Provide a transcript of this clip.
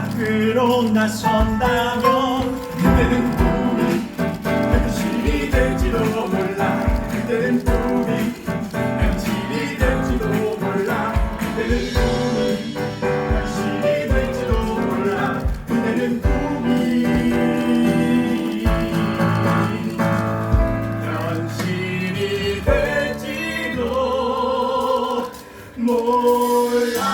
밖으로 나선다면 그대는 꿈이 현실이 될지도 몰라. 그대는 꿈이 현실이 될지도 몰라. 그대는 꿈이 현실이 될지도 몰라. 그대는 꿈이 현실이 될지도 몰라.